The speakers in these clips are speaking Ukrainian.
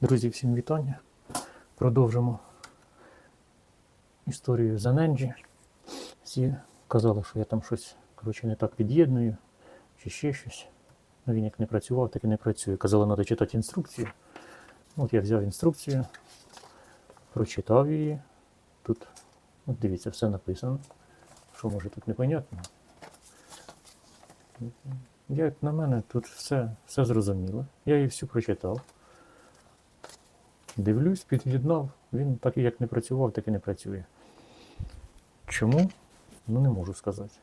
Друзі, всім вітання. Продовжимо історію за Ненджі. Всі казали, що я там щось коротше, не так під'єдную, чи ще щось. Ну, він як не працював, так і не працює. Казали, треба читати інструкцію. От я взяв інструкцію, прочитав її. Тут, от дивіться, все написано. Що може тут непонятно? Як на мене, тут все, все зрозуміло. Я її всю прочитав. Дивлюсь, під'єднав, він так як не працював, так і не працює. Чому? Ну не можу сказати.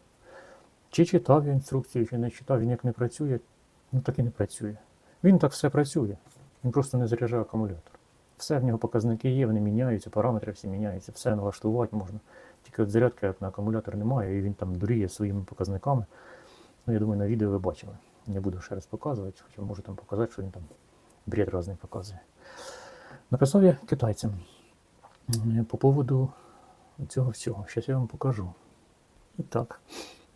Чи читав я інструкцію, чи не читав, він як не працює, ну так і не працює. Він так все працює. Він просто не заряджає акумулятор. Все в нього показники є, вони міняються, параметри всі міняються, все налаштувати можна. Тільки от зарядки на акумулятор немає, і він там дуріє своїми показниками. Ну, я думаю, на відео ви бачили. Не буду ще раз показувати, хоча можу там показати, що він там бред різний показує. Написав я китайцям по поводу цього всього. Зараз я вам покажу. І так,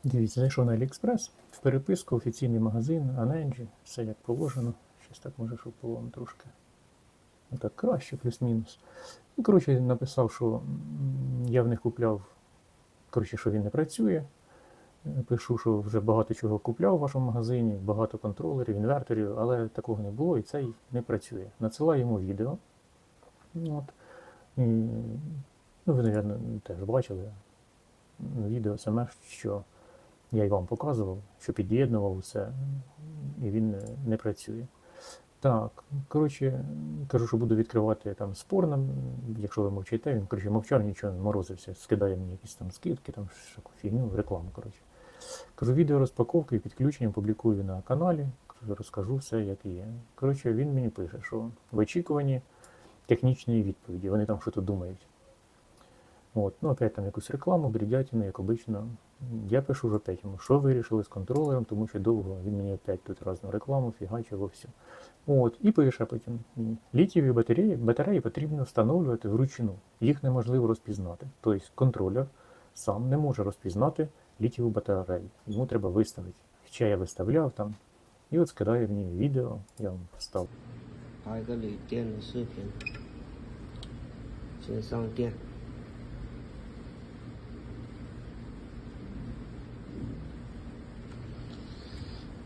дивіться, зайшов на AliExpress, в переписку, офіційний магазин, Аненджі, все як положено. Щось так може, щоб було трошки. Так краще, плюс-мінус. І, коротше, написав, що я в них купляв, коротше, що він не працює. Е, Пишу, що вже багато чого купляв у вашому магазині, багато контролерів, інверторів, але такого не було і цей не працює. Надсилаю йому відео. От. Ну, ви, мабуть, теж бачили відео саме, що я й вам показував, що під'єднував все, і він не, працює. Так, коротше, кажу, що буду відкривати там нам, якщо ви мовчите, він коротше, мовчав, нічого морозився, скидає мені якісь там скидки, там фігню, рекламу. коротше. Кажу, відео розпаковки і підключення публікую на каналі, кажу, розкажу все, як є. Коротше, він мені пише, що в очікуванні технічної відповіді, вони там щось думають. От, ну, опять там якусь рекламу, бредятину, як обично. Я пишу вже опять йому, що вирішили з контролером, тому що довго він мені опять тут разну рекламу фігачив все. От, і пише потім мені, літієві батареї, батареї потрібно встановлювати вручну. Їх неможливо розпізнати. Тобто контролер сам не може розпізнати літієву батарею. Йому треба виставити. Хоча я виставляв там. І от скидає мені відео, я вам вставлю. 拍个锂电的视频，先上电。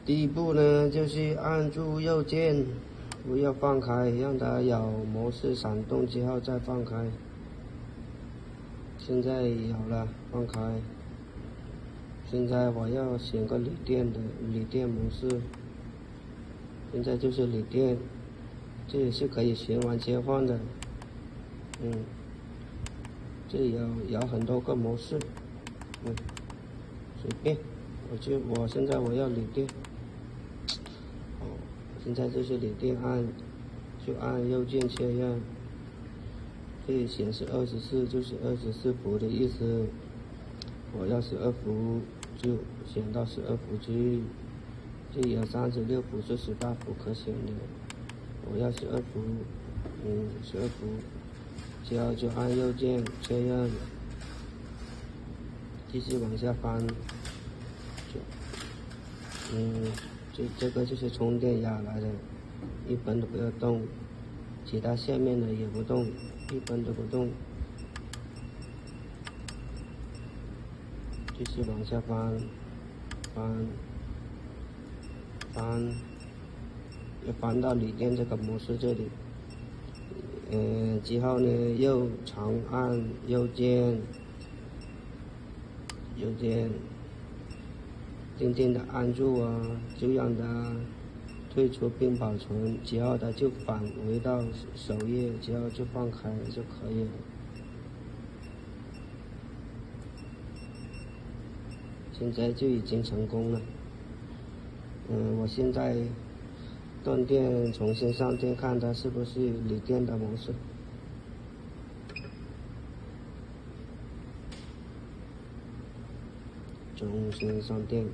第一步呢，就是按住右键，不要放开，让它有模式闪动之后再放开。现在有了，放开。现在我要选个锂电的锂电模式，现在就是锂电。这也是可以循环切换的，嗯，这里有有很多个模式，嗯，随便，我就我现在我要锂电，哦，现在就是锂电按，就按右键确认，这里显示二十四就是二十四伏的意思，我要十二伏就选到十二伏去，这里有三十六伏是十八伏可选的。我要十二伏，嗯，十二伏，之后就按右键确认，继续往下翻，就，嗯，这这个就是充电压来的，一分都不要动，其他下面的也不动，一分都不动，继续往下翻，翻，翻。要翻到锂电这个模式这里，嗯、之后呢，又长按右键，右键，静静的按住啊，就让它退出并保存，之后它就返回到首页，之后就放开就可以了。现在就已经成功了。嗯，我现在断电，重新上电，看它是不是锂电的模式。重新上电。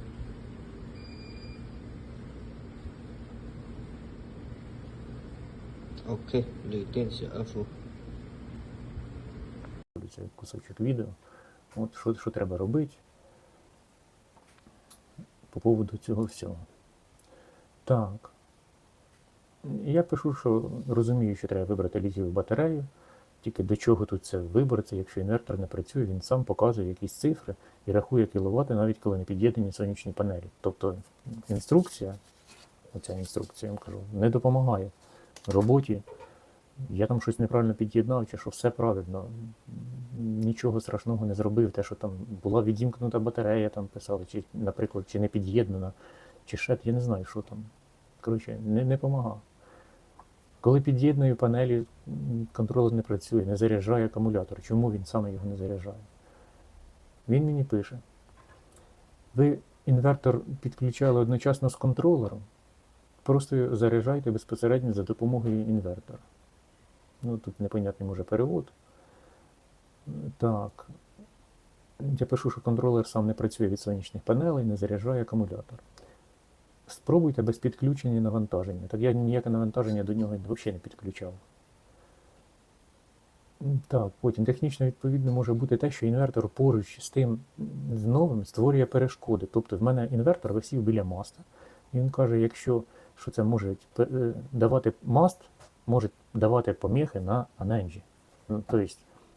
OK，锂电十二伏。 Це кусочок відео. От що, що треба робити по поводу цього всього. Так. Я пишу, що розумію, що треба вибрати літієву батарею. Тільки до чого тут це виборце, якщо інвертор не працює, він сам показує якісь цифри і рахує кіловати, навіть коли не під'єднані сонячні панелі. Тобто інструкція, оця інструкція, я вам кажу, не допомагає роботі. Я там щось неправильно під'єднав, чи що все правильно. Нічого страшного не зробив. Те, що там була відімкнута батарея, там писали, чи, наприклад, чи не під'єднана, чи ще, я не знаю, що там. Коротше, не, не допомагав. Коли під'єдную панелі, контролер не працює, не заряджає акумулятор. Чому він саме його не заряджає? Він мені пише: ви інвертор підключали одночасно з контролером, просто заряджайте безпосередньо за допомогою інвертора. Ну, тут непонятний може перевод. Так. Я пишу, що контролер сам не працює від сонячних панелей, не заряджає акумулятор. Спробуйте без підключення навантаження. Так я ніяке навантаження до нього взагалі не підключав. Так, потім технічно відповідно може бути те, що інвертор поруч з тим з новим створює перешкоди. Тобто в мене інвертор висів біля маста. І він каже, якщо що це може е, давати маст, може давати поміхи на аненджі. Тобто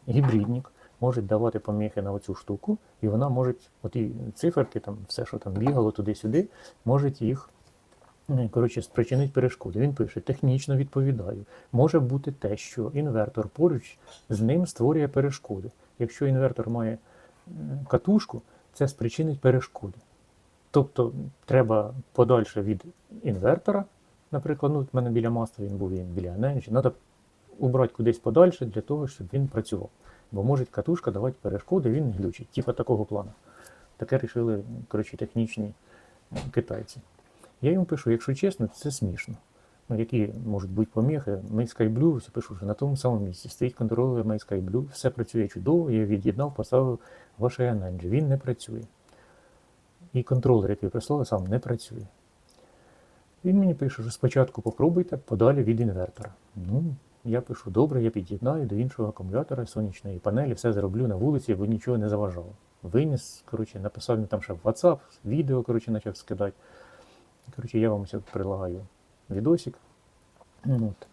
гібридник може давати поміхи на оцю штуку, і вона може, оті циферки, там, все, що там бігало туди-сюди, може їх коротше, спричинить перешкоди. Він пише, технічно відповідаю. Може бути те, що інвертор поруч з ним створює перешкоди. Якщо інвертор має катушку, це спричинить перешкоди. Тобто треба подальше від інвертора, наприклад, ну, в мене біля маста він був він біля енерджі, треба убрати кудись подальше для того, щоб він працював. Бо може катушка давати перешкоди, він не глючить. Типа такого плану. Таке рішили коротше, технічні китайці. Я йому пишу, якщо чесно, це смішно. Ну, які можуть бути поміхи. Ми SkyBlue, все пишу, що на тому самому місці стоїть контролер My SkyBlue, все працює чудово, я від'єднав, поставив ваше Energy. Він не працює. І контролер, який прислали, сам не працює. Він мені пише, що спочатку попробуйте подалі від інвертора. Ну, я пишу, добре, я під'єднаю до іншого акумулятора сонячної панелі, все зроблю на вулиці, бо нічого не заважало. Виніс, коротше, написав мені там ще в WhatsApp, відео, коротше, почав скидати. Коротше, я вам ось прилагаю відосик. От.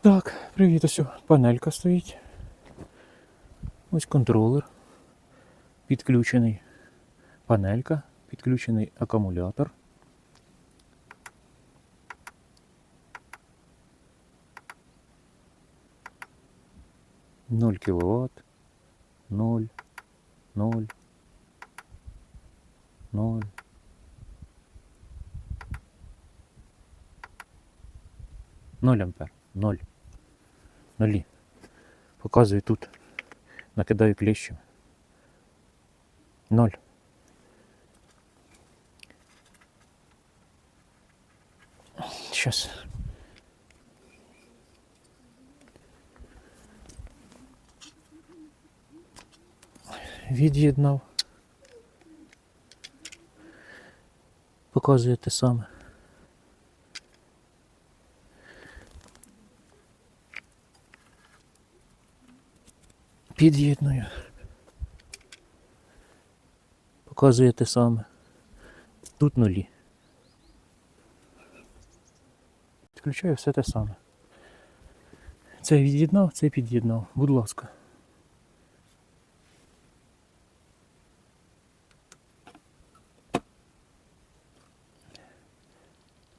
Так, привіт, ось панелька стоїть. Ось контролер. Підключений панелька, підключений акумулятор. Ноль кіловат. Ноль. Ноль. Ноль. Ноль ампер. Ноль. Нулі. Показую тут. Накидаю клещем. Ноль. Сейчас. Від'єднав. Показує те саме. Під'єдную. Показує те саме. Тут нулі. Підключаю все те саме. Це від'єднав, це під'єднав. Будь ласка.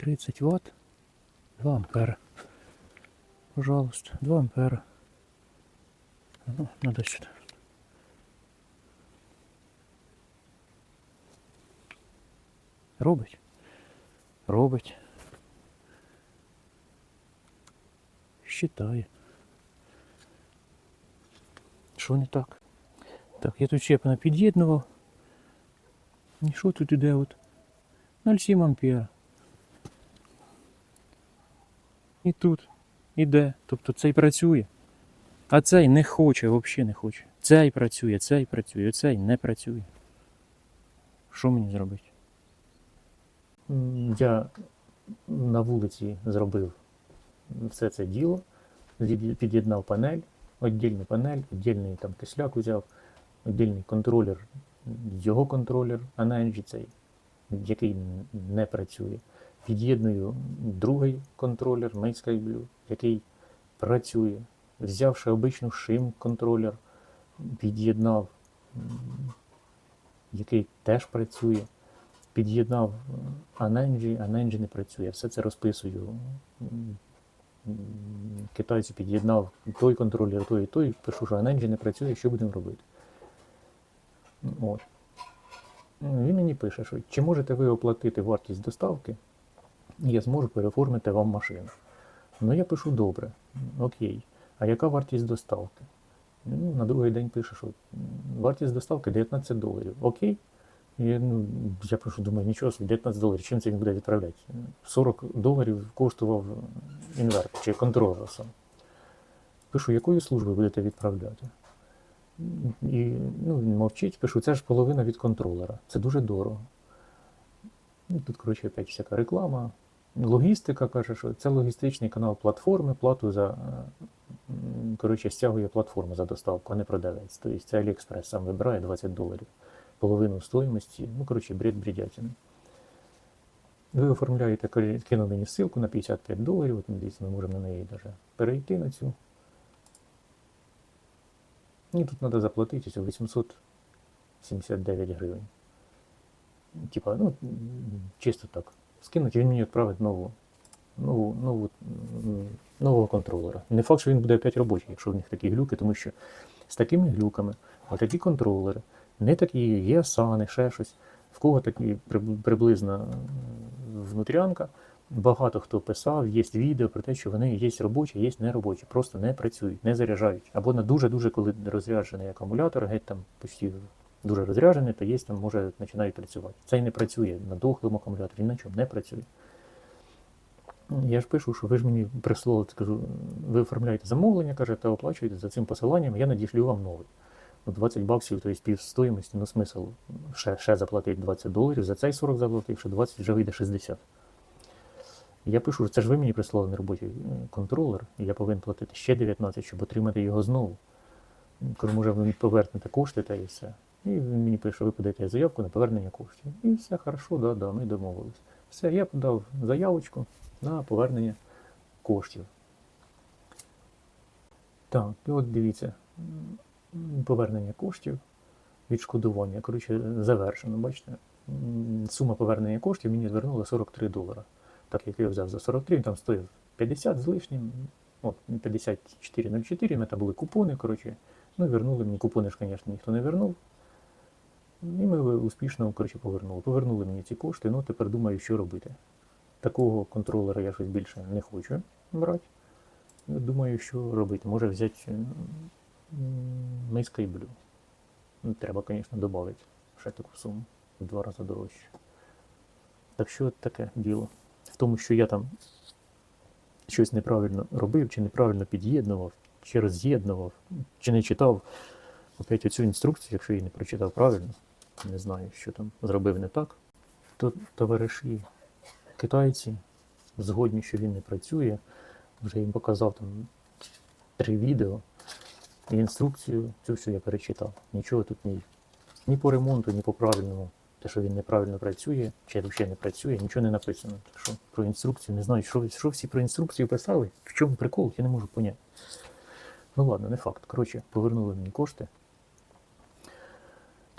Тридцять ватт. 2 ампера. Пожалуйста, 2 ампера. Ну, надо сюда. Робить? Робить. Считає. Що не так? Так, я тут щеплено під'єднував. І що тут іде от? 0,7 ампера. І тут іде. Тобто цей працює. А цей не хоче, взагалі не хоче. Цей працює, цей працює, цей не працює. Що мені зробити? Я на вулиці зробив все це діло, під'єднав панель, віддільну панель, віддільний там кисляк взяв, віддільний контролер, його контролер, Anenji цей, який не працює. Під'єдную другий контролер MateSkyBlue, який працює. Взявши обичну шим контролер, під'єднав, який теж працює. Під'єднав е, Anenji, Anenji не працює. Все це розписую. Китайці під'єднав той контролер, той і той. Пишу, що Anenji не працює, що будемо робити. От. Він мені пише, що чи можете ви оплатити вартість доставки, я зможу переоформити вам машину. Ну, я пишу добре, окей. А яка вартість доставки? Ну, на другий день пише, що вартість доставки 19 доларів. Окей. І, ну, я пишу, думаю, нічого собі, 19 доларів, чим це він буде відправляти? 40 доларів коштував інвертор чи контролер сам. Пишу, якою службою будете відправляти? І ну, він мовчить, пишу, це ж половина від контролера. Це дуже дорого. Ну, тут, коротше, опять всяка реклама. Логістика каже, що це логістичний канал платформи, плату за. е, Коротше, стягує платформу за доставку, а не продавець. Тобто це Aliexpress сам вибирає 20 доларів. Половину стоїмості. Ну, коротше, бред бредятина. Ви оформляєте, коли- кину мені ссылку на 55 доларів, от дивіться, ми можемо на неї даже перейти на цю. Мені тут треба заплатити 879 гривень. Типа, ну, чисто так. Скинуть, він мені відправить нову, нову, нову, нового контролера. Не факт, що він буде опять робочий, якщо в них такі глюки, тому що з такими глюками, отакі контролери, не такі є сани, ще щось. В кого такі приб- приблизна внутрянка, багато хто писав, є відео про те, що вони є робочі, є неробочі, просто не працюють, не заряджають. Або на дуже-дуже, коли розряджений акумулятор, геть там почти дуже розряджений, то є там може починають працювати. Цей не працює на дохлому акумуляторі, на чому не працює. Я ж пишу, що ви ж мені прислали, кажу, ви оформляєте замовлення, каже, та оплачуєте за цим посиланням, я надішлю вам новий. Ну, 20 баксів, тобто пів стоїмості, ну смисл ще, ще заплатити 20 доларів, за цей 40 заплатив, якщо 20 вже вийде 60. Я пишу, що це ж ви мені прислали на роботі е, контролер, і я повинен платити ще 19, щоб отримати його знову. Коли може ви повернете кошти та і все. І він мені пише, ви подаєте заявку на повернення коштів. І все хорошо, да, да, ми домовились. Все, я подав заявочку на повернення коштів. Так, і от дивіться, повернення коштів, відшкодування. Коротше, завершено, бачите. Сума повернення коштів мені звернула 43 долара. Так як я взяв за 43, він там стоїв 50 з лишнім. От, 54,04, у мене там були купони, коротше. Ну, вернули мені купони ж, звісно, ніхто не вернув. І ми успішно коротше, повернули. Повернули мені ці кошти, ну тепер думаю, що робити. Такого контролера я щось більше не хочу брати. Думаю, що робити. Може взяти миска і блю. Ну, треба, звісно, додати ще таку суму в два рази дорожче. Так що таке діло. В тому, що я там щось неправильно робив, чи неправильно під'єднував, чи роз'єднував, чи не читав опять оцю інструкцію, якщо її не прочитав правильно, не знаю, що там зробив не так, то товариші китайці згодні, що він не працює. Вже їм показав там три відео і інструкцію, цю всю я перечитав. Нічого тут ні, ні по ремонту, ні по правильному. Те, що він неправильно працює, чи взагалі не працює, нічого не написано. Так що про інструкцію не знаю, що, що всі про інструкцію писали, в чому прикол, я не можу поняти. Ну ладно, не факт. Коротше, повернули мені кошти.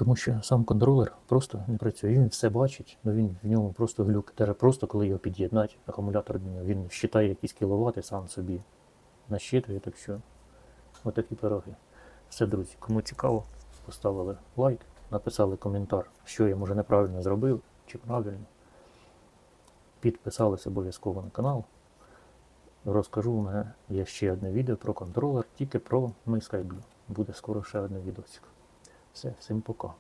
Тому що сам контролер просто не працює. Він все бачить, але він в ньому просто глюк. Даже просто коли його під'єднати, акумулятор до нього, він вважає якісь кіловати сам собі насчитує, так що отакі пироги. Все, друзі, кому цікаво, поставили лайк, написали коментар, що я може неправильно зробив чи правильно. Підписались обов'язково на канал. Розкажу у мене є ще одне відео про контролер, тільки про MySkyBlue. Буде скоро ще одне відосик. Все, всім пока.